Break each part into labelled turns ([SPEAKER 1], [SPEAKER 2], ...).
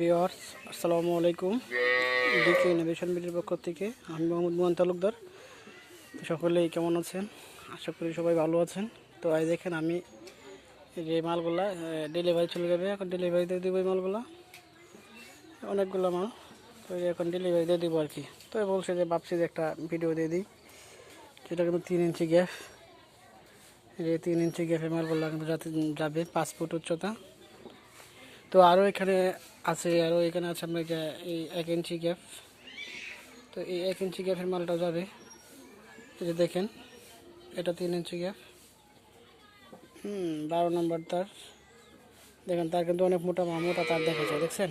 [SPEAKER 1] বিওয়ার্স আসসালামু আলাইকুম। ডিকে ইনোভেশন বিডির পক্ষ থেকে, আমি মোহাম্মদ মোহন তালুকদার। সকলেই কেমন আছেন? আশা করি সবাই ভালো আছেন। তো আজ দেখেন আমি যে মালগুলা ডেলিভারি চলে যাবে। এখন ডেলিভারি দিয়ে দেবো এই মালগুলা। অনেকগুলো মাল। তো এখন ডেলিভারি দিয়ে দেবো আর কি। তো বলছে যে, ভাবছি যে একটা ভিডিও দিয়ে দিই। সেটা কিন্তু তিন ইঞ্চি গ্যাস এই তিন ইঞ্চি গ্যাসের মালগুলা কিন্তু যাতে যাবে ফুট উচ্চতা। তো আরও এখানে আছে আরও এখানে আছে যে এই এক ইঞ্চি গ্যাপ। তো এই এক ইঞ্চি গ্যাপের মালটা যাবে। এই যে দেখেন, এটা তিন ইঞ্চি গ্যাপ। হুম, বারো নম্বর তার। দেখেন, তার কিন্তু অনেক মোটা মোটা তার দেখেছে দেখছেন?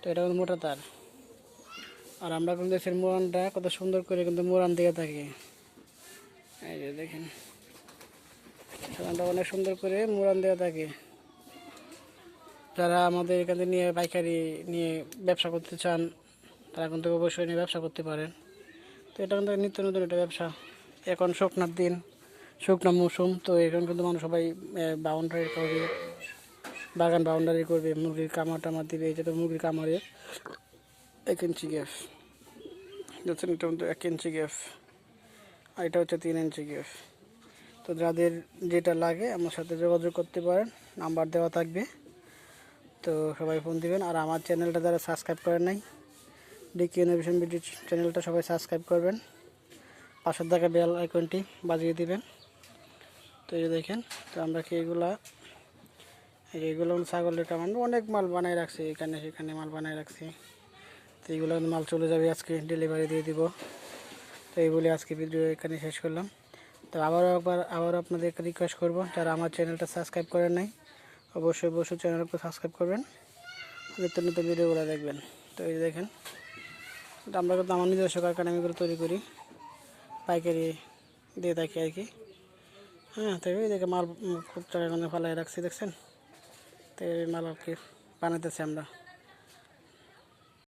[SPEAKER 1] তো এটা কিন্তু মোটা তার। আর আমরা কিন্তু দেশের মোরানটা কত সুন্দর করে কিন্তু মোরান দিয়ে থাকি। এই যে দেখেন অনেক সুন্দর করে মোরান দেওয়া থাকে। যারা আমাদের এখান থেকে নিয়ে পাইকারি নিয়ে ব্যবসা করতে চান, তারা কিন্তু অবশ্যই নিয়ে ব্যবসা করতে পারেন। তো এটা কিন্তু নিত্য নতুন একটা ব্যবসা। এখন শুকনার দিন, শুকনা মৌসুম, তো এখন কিন্তু মানুষ সবাই বাউন্ডারি করবে, বাগান বাউন্ডারি করবে, মুরগির কামার টামার দিবে এটা তো মুরগির কামারে এক ইঞ্চি গ্যাস দেখছেন এটা কিন্তু এক ইঞ্চি গ্যাস আর এটা হচ্ছে তিন ইঞ্চি গ্যাস তো যাদের যেটা লাগে, আমার সাথে যোগাযোগ করতে পারেন, নাম্বার দেওয়া থাকবে। তো সবাই ফোন দিবেন। আর আমার চ্যানেলটা যারা সাবস্ক্রাইব করেন নাই ডিকি ইনোভেশন ভিডিও চ্যানেলটা সবাই সাবস্ক্রাইব করবেন। পাশের দেখা বেল আইকনটি বাজিয়ে দিবেন। তো এই দেখেন, তো আমরা কি এগুলা এইগুলো ছাগলের কামান অনেক মাল বানায় রাখছি, এখানে সেখানে মাল বানায় রাখছি। তো এইগুলো মাল চলে যাবে আজকে ডেলিভারি দিয়ে দিব। তো এই বলে আজকে ভিডিও এখানে শেষ করলাম। তো আবারও একবার, আবারও আপনাদের রিকোয়েস্ট করব, যারা আমার চ্যানেলটা সাবস্ক্রাইব করেন নাই অবশ্যই অবশ্যই চ্যানেলকে সাবস্ক্রাইব করবেন। নিত্য নতুন ভিডিওগুলো দেখবেন। তো এই দেখেন, এটা আমরা কিন্তু আমার নিজস্ব কারখানা আমি তৈরি করি। পাইকারি দিয়ে থাকি আর কি। হ্যাঁ তো এই দেখে মাল খুব টাকা ফালাই রাখছি, দেখছেন? তো এই মাল আর কি বানাতেছি আমরা।